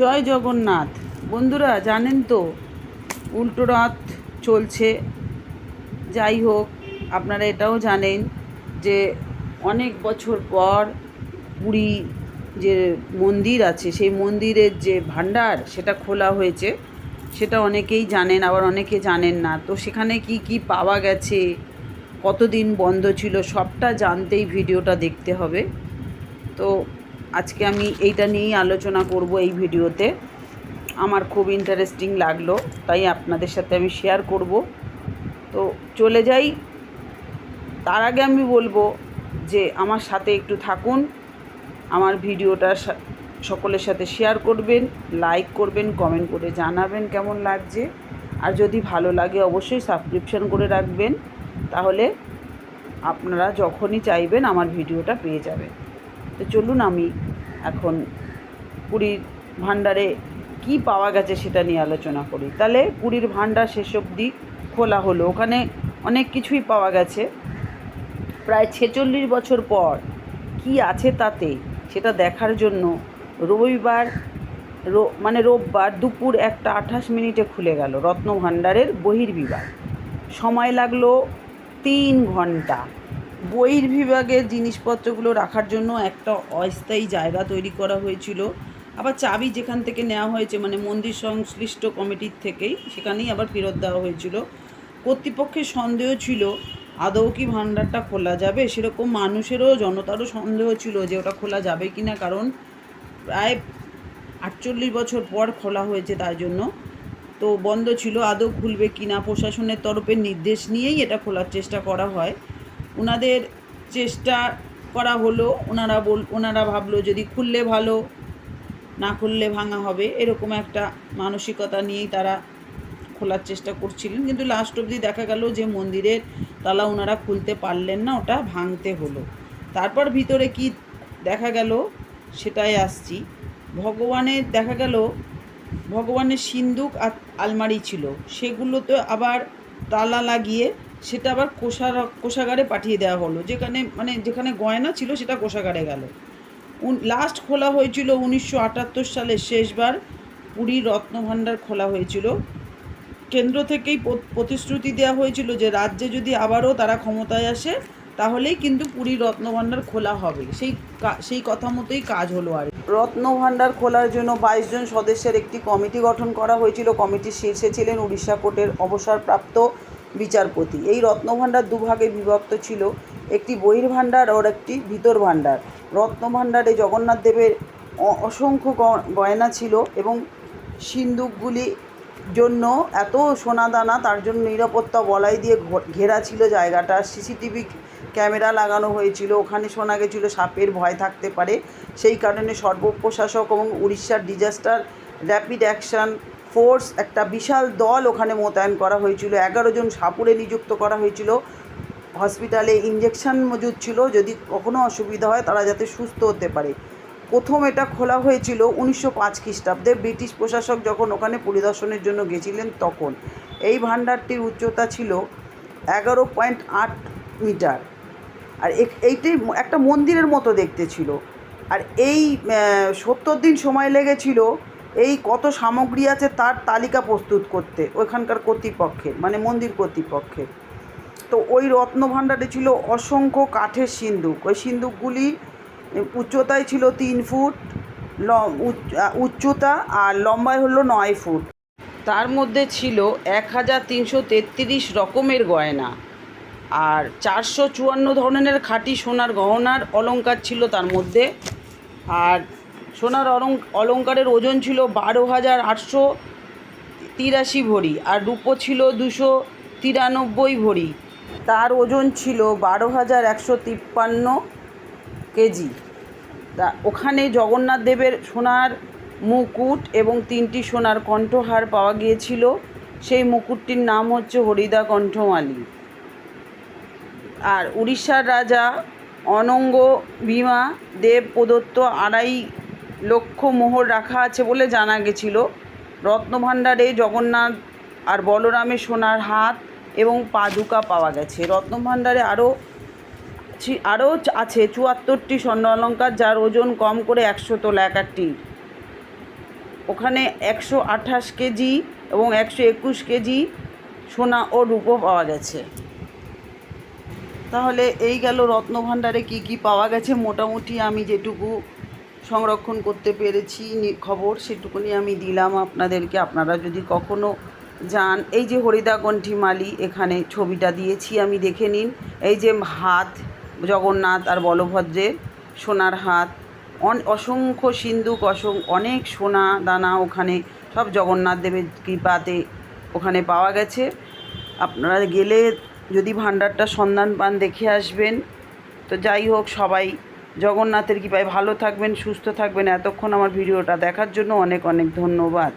জয় জগন্নাথ। বন্ধুরা, জানেন তো, উল্টো রথ চলছে। যাই হোক, আপনারা এটাও জানেন যে অনেক বছর পর পুরী যে মন্দির আছে, সেই মন্দিরের যে ভাণ্ডার, সেটা খোলা হয়েছে। সেটা অনেকেই জানেন, আবার অনেকে জানেন না। তো সেখানে কি কি পাওয়া গেছে, কতদিন বন্ধ ছিল, সবটা জানতেই ভিডিওটা দেখতে হবে। তো আজকে আমি এইটা নিয়েই আলোচনা করব এই ভিডিওতে। আমার খুব ইন্টারেস্টিং লাগল, তাই আপনাদের সাথে আমি শেয়ার করব। তো চলে যাই। তার আগে আমি বলব যে, আমার সাথে একটু থাকুন, আমার ভিডিওটা সকলের সাথে শেয়ার করবেন লাইক করবেন কমেন্ট করে জানাবেন কেমন লাগছে। আর যদি ভালো লাগে, অবশ্যই সাবস্ক্রিপশন করে রাখবেন, তাহলে আপনারা যখনই চাইবেন আমার ভিডিওটা পেয়ে যাবেন। তো চলুন আমি এখন পুরীর ভাণ্ডারে কি পাওয়া গেছে সেটা নিয়ে আলোচনা করি। তাহলে পুরীর ভাণ্ডার শেষ অবধি খোলা হলো। ওখানে অনেক কিছুই পাওয়া গেছে। প্রায় ছেচল্লিশ বছর পর কি আছে তাতে সেটা দেখার জন্য রবিবার মানে রোববার দুপুর একটা আঠাশ মিনিটে খুলে গেল রত্নভাণ্ডারের বহির্বিভাগ। সময় লাগল তিন ঘণ্টা। বহির্বিভাগের জিনিসপত্রগুলো রাখার জন্য একটা অস্থায়ী জায়গা তৈরি করা হয়েছিল। আবার চাবি যেখান থেকে নেওয়া হয়েছে মানে মন্দির সংশ্লিষ্ট কমিটির থেকেই, সেখানেই আবার ফেরত দেওয়া হয়েছিল। কর্তৃপক্ষের সন্দেহ ছিল, আদৌ কি ভাণ্ডারটা খোলা যাবে? সেরকম মানুষেরও, জনতারও সন্দেহ ছিল যে ওটা খোলা যাবে কি না কারণ প্রায় আটচল্লিশ বছর পর খোলা হয়েছে তার জন্য। তো বন্ধ ছিল, আদৌ খুলবে কি না প্রশাসনের তরফের নির্দেশ নিয়েই এটা খোলার চেষ্টা করা হয়। ওনাদের চেষ্টা করা হলো ওনারা বল ওনারা ভাবলো যদি খুললে ভালো, না খুললে ভাঙা হবে, এরকম একটা মানসিকতা নিয়েই তারা খোলার চেষ্টা করছিলেন। কিন্তু লাস্ট অবধি দেখা গেল যে মন্দিরের তালা ওনারা খুলতে পারলেন না, ওটা ভাঙতে হলো। তারপর ভিতরে কি দেখা গেল, সেটাই আসছি। ভগবানের দেখা গেল, ভগবানের সিন্দুক আর আলমারি ছিল, সেগুলোতে আবার তালা লাগিয়ে সেটা আবার কোষা কোষাগারে পাঠিয়ে দেওয়া হলো। যেখানে মানে যেখানে গয়না ছিল সেটা কোষাগারে গেল। লাস্ট খোলা হয়েছিল উনিশশো আটাত্তর সালে শেষবার। পুরীর রত্নভাণ্ডার খোলা হয়েছিল। কেন্দ্র থেকেই প্রতিশ্রুতি দেওয়া হয়েছিল যে রাজ্যে যদি আবারও তারা ক্ষমতায় আসে, তাহলেই কিন্তু পুরী রত্নভাণ্ডার খোলা হবে। সেই সেই কথা মতোই কাজ হলো আর রত্নভাণ্ডার খোলার জন্য বাইশ জন সদস্যের একটি কমিটি গঠন করা হয়েছিল। কমিটির শীর্ষে ছিলেন উড়িষ্যা কোর্টের অবসরপ্রাপ্ত বিচারপতি। এই রত্নভাণ্ডার দুভাগে বিভক্ত ছিল একটি বহির্ভাণ্ডার আর একটি ভিতর ভাণ্ডার রত্নভাণ্ডারে জগন্নাথ দেবের অসংখ্য গয়না ছিল এবং সিন্দুকগুলি জন্য এত সোনা দানা তার জন্য নিরাপত্তা বলাই দিয়ে ঘেরা ছিল জায়গাটা। সিসিটিভি ক্যামেরা লাগানো হয়েছিল, ওখানে শোনা গেছিল সাপের ভয় থাকতে পারে। সেই কারণে সর্বপ্রশাসক এবং উড়িষ্যার ডিজাস্টার র্যাপিড অ্যাকশন ফোর্স, একটা বিশাল দল ওখানে মোতায়েন করা হয়েছিল। এগারো জন সাপুরে নিযুক্ত করা হয়েছিল। হসপিটালে ইঞ্জেকশন মজুদ ছিল। যদি কখনো অসুবিধা হয়, তারা যাতে সুস্থ হতে পারে। প্রথম এটা খোলা হয়েছিল উনিশশো পাঁচ খ্রিস্টাব্দে। ব্রিটিশ প্রশাসক যখন ওখানে পরিদর্শনের জন্য গেছিলেন তখন। এই ভাণ্ডারটির উচ্চতা ছিল এগারো পয়েন্ট আট মিটার। আর এইটাই একটা মন্দিরের মতো দেখতে ছিল। আর এই সত্তর দিন সময় লেগেছিল এই কত সামগ্রী আছে তার তালিকা প্রস্তুত করতে, ওইখানকার কর্তৃপক্ষের মানে মন্দির কর্তৃপক্ষের তো ওই রত্নভাণ্ডারে ছিল অসংখ্য কাঠের সিন্দুক। ওই সিন্দুকগুলি উচ্চতায় ছিল তিন ফুট উচ্চতা আর লম্বায় হলো নয় ফুট। তার মধ্যে ছিল এক হাজার তিনশো তেত্রিশ রকমের গয়না আর চারশো চুয়ান্ন ধরনের খাঁটি সোনার গহনার অলঙ্কার ছিল তার মধ্যে। আর সোনার অলং অলংকারের ওজন ছিল বারো হাজার আটশো তিরাশি ভরি আর রূপো ছিল দুশো তিরানব্বই ভরি। তার ওজন ছিল বারো হাজার একশো তিপ্পান্ন কেজি। তা ওখানে জগন্নাথ দেবের সোনার মুকুট এবং তিনটি সোনার কণ্ঠহার পাওয়া গিয়েছিল। সেই মুকুটটির নাম হচ্ছে হরিদা কণ্ঠমালী। আর উড়িষ্যার রাজা অনঙ্গ ভীমা দেব প্রদত্ত আড়াই লক্ষ মোহর রাখা আছে বলে জানা গেছিল। রত্নভাণ্ডারে জগন্নাথ আর বলরামের সোনার হাত এবং পাদুকা পাওয়া গেছে। রত্নভাণ্ডারে আরও আরও আছে চুয়াত্তরটি স্বর্ণ অলঙ্কার, যার ওজন কম করে একশো তোলা এক একটি। ওখানে একশো আঠাশ কেজি এবং একশো একুশ কেজি সোনা ও রূপো পাওয়া গেছে। তাহলে এই গেল রত্নভাণ্ডারে কি কি পাওয়া গেছে। মোটামুটি আমি যেটুকু সংরক্ষণ করতে পেরেছি খবর, সেটুকুনি আমি দিলাম আপনাদেরকে। আপনারা যদি কখনো যান, এই যে হরিদা কণ্ঠিমালি এখানে ছবিটা দিয়েছি, আমি দেখে নিন। এই যে হাত, জগন্নাথ আর বলভদ্রের সোনার হাত অসংখ্য সিন্ধুক, অসং অনেক সোনা দানা ওখানে, সব জগন্নাথ দেবের কৃপাতে ওখানে পাওয়া গেছে। আপনারা গেলে যদি ভাণ্ডারটা সন্ধান পান, দেখে আসবেন। তো যাই হোক, সবাই জগন্নাথের কৃপায় ভালো থাকবেন সুস্থ থাকবেন। এতক্ষণ আমার ভিডিওটা দেখার জন্য অনেক অনেক ধন্যবাদ।